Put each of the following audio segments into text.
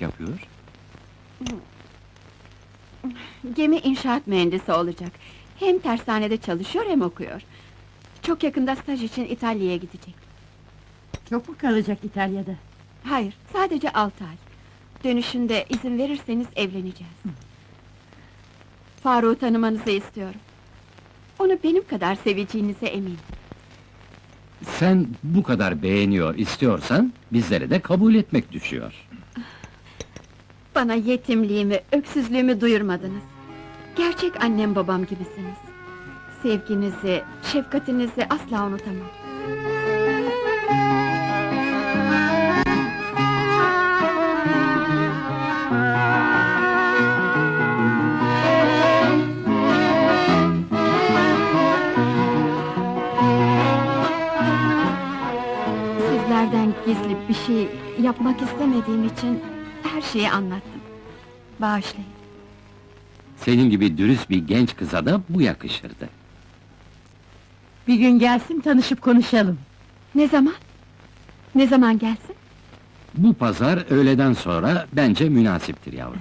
yapıyor? Gemi inşaat mühendisi olacak. Hem tersanede çalışıyor hem okuyor. Çok yakında staj için İtalya'ya gidecek. Çok mu kalacak İtalya'da? Hayır, sadece altı ay. Dönüşünde izin verirseniz evleneceğiz. Faruk'u tanımanızı istiyorum. Onu benim kadar seveceğinize eminim. Sen bu kadar beğeniyor, istiyorsan bizlere de kabul etmek düşüyor. Bana yetimliğimi, öksüzlüğümü duyurmadınız. Gerçek annem babam gibisiniz. Sevginizi, şefkatinizi asla unutamam. Sizlerden gizli bir şey yapmak istemediğim için her şeyi anlattım. Bağışlayın. Senin gibi dürüst bir genç kıza da bu yakışırdı. Bir gün gelsin tanışıp konuşalım. Ne zaman? Ne zaman gelsin? Bu pazar öğleden sonra bence münasiptir yavrum.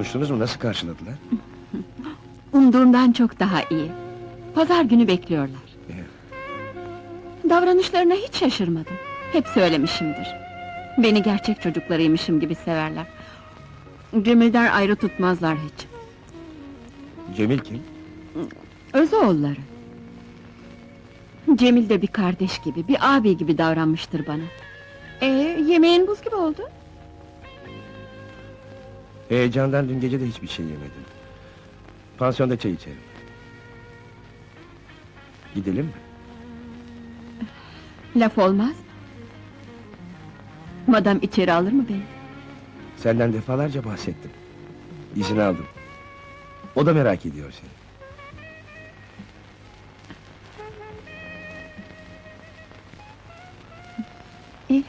Konuştunuz mu? Nasıl karşıladılar? Umduğumdan çok daha iyi. Pazar günü bekliyorlar. Davranışlarına hiç şaşırmadım. Hep söylemişimdir. Beni gerçek çocuklarıymışım gibi severler. Cemil'den ayrı tutmazlar hiç. Cemil kim? Özoğulları. Cemil de bir kardeş gibi, bir abi gibi davranmıştır bana. Ee, yemeğin buz gibi oldu. Heyecandan dün gece de hiçbir şey yemedim. Pansiyonda çay içerim. Gidelim mi? Laf olmaz. Madam içeri alır mı beni? Senden defalarca bahsettim. İzin aldım. O da merak ediyor seni. İyi.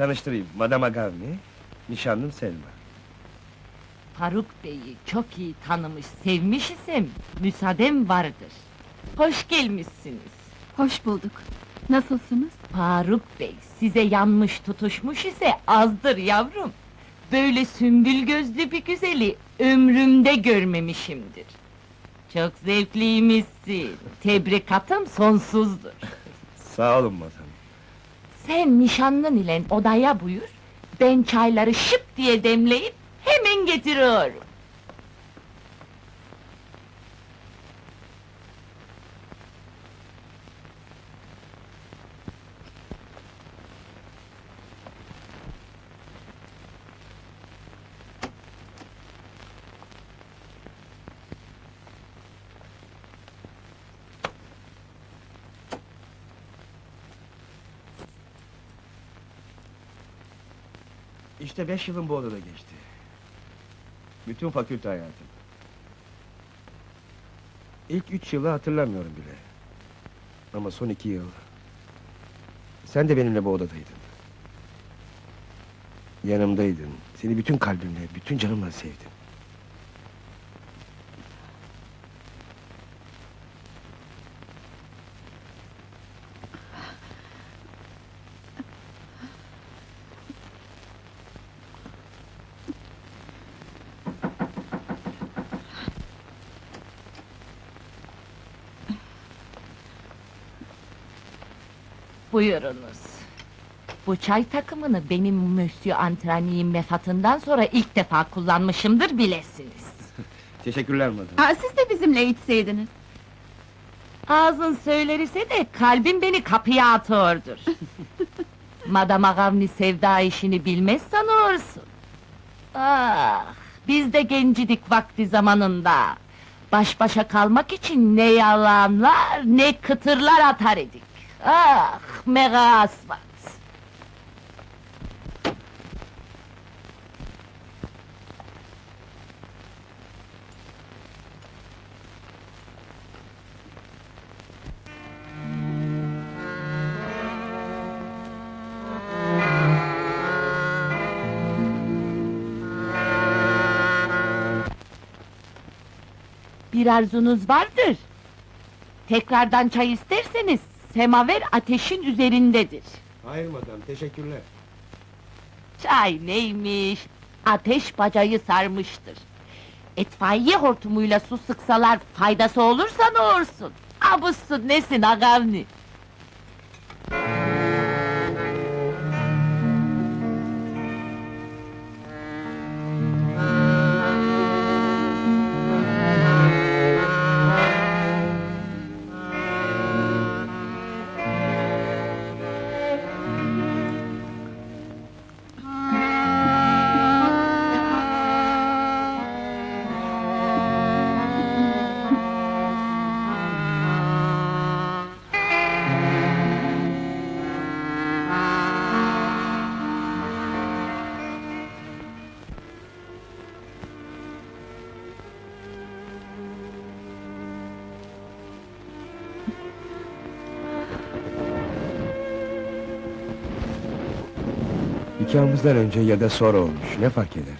Tanıştırayım. Madame Agavni, nişanlım Selma. Faruk Bey'i çok iyi tanımış, sevmiş isem müsaadem vardır. Hoş gelmişsiniz. Hoş bulduk. Nasılsınız? Faruk Bey size yanmış tutuşmuş ise azdır yavrum. Böyle sümbül gözlü bir güzeli ömrümde görmemişimdir. Çok zevkliymişsin. Tebrikatım sonsuzdur. Sağ olun madam. Sen nişanlın ile odaya buyur. Ben çayları şıp diye demleyip hemen getiriyorum. İşte beş yılım bu odada geçti. Bütün fakülte hayatım. İlk üç yılı hatırlamıyorum bile. Ama son iki yıl... Sen de benimle bu odadaydın. Yanımdaydın. Seni bütün kalbimle, bütün canımla sevdim. Buyurunuz. Bu çay takımını benim Monsieur Antrani'nin vefatından sonra ilk defa kullanmışımdır bilesiniz. Teşekkürler madam. Aa, siz de bizimle içseydiniz. Ağzın söylerse de kalbin beni kapıya atıyordur. Madam Agavni sevda işini bilmez sanıyorsun. Ah, biz de gencidik vakti zamanında. Baş başa kalmak için ne yalanlar ne kıtırlar atar idik. Ah, mega asfalt. Bir arzunuz vardır. Tekrardan çay isterseniz semaver ateşin üzerindedir. Hayır madam, teşekkürler. Çay neymiş? Ateş bacayı sarmıştır. Etfaiye hortumuyla su sıksalar faydası olursa ne olursun? Abussun nesin agavni? Nikahımızdan önce ya da sonra olmuş, ne fark eder?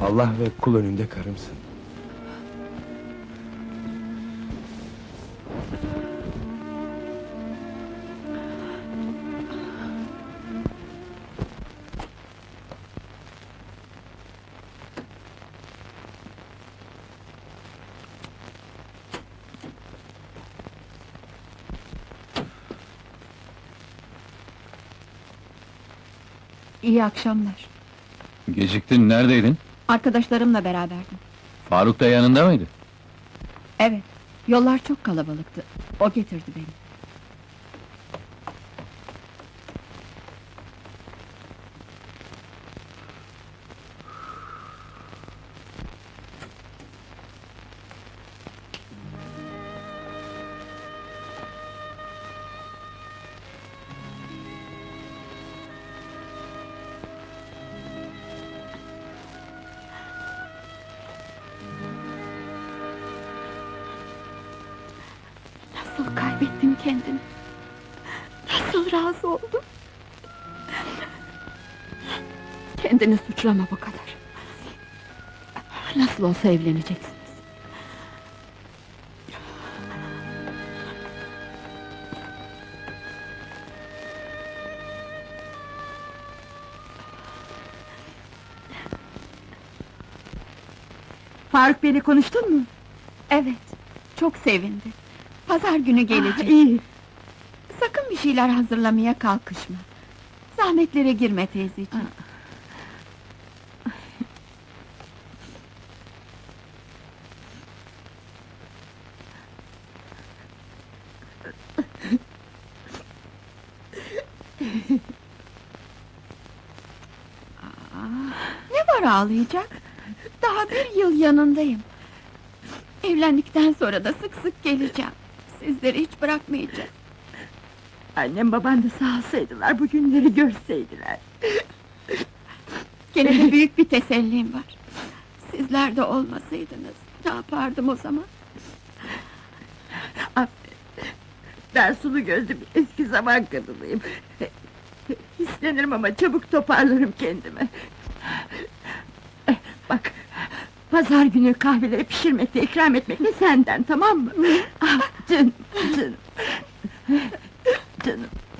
Allah ve kul önünde karımsın. İyi akşamlar. Geciktin, neredeydin? Arkadaşlarımla beraberdim. Faruk da yanında mıydı? Evet, yollar çok kalabalıktı. O getirdi beni. Kaybettim kendimi? Nasıl razı oldum? Kendini suçlama bu kadar. Nasıl olsa evleneceksiniz. Faruk Bey'le konuştun mu? Evet, çok sevindi. Pazar günü gelecek. Ah, iyi. Sakın bir şeyler hazırlamaya kalkışma. Zahmetlere girme teyzeciğim. Aa, ne var ağlayacak? Daha bir yıl yanındayım. Evlendikten sonra da sık sık geleceğim. Sizleri hiç bırakmayacağım. Annem baban da sağ olsaydılar, bu günleri görseydiler. Gene de büyük bir tesellim var. Sizler de olmasaydınız ne yapardım o zaman? Ben sulu gözlü bir eski zaman kadınıyım. Hislenirim ama çabuk toparlarım kendimi. Bak, Pazar günü kahveleri pişirmekle, ikram etmekle senden, tamam mı? ah, canım, canım!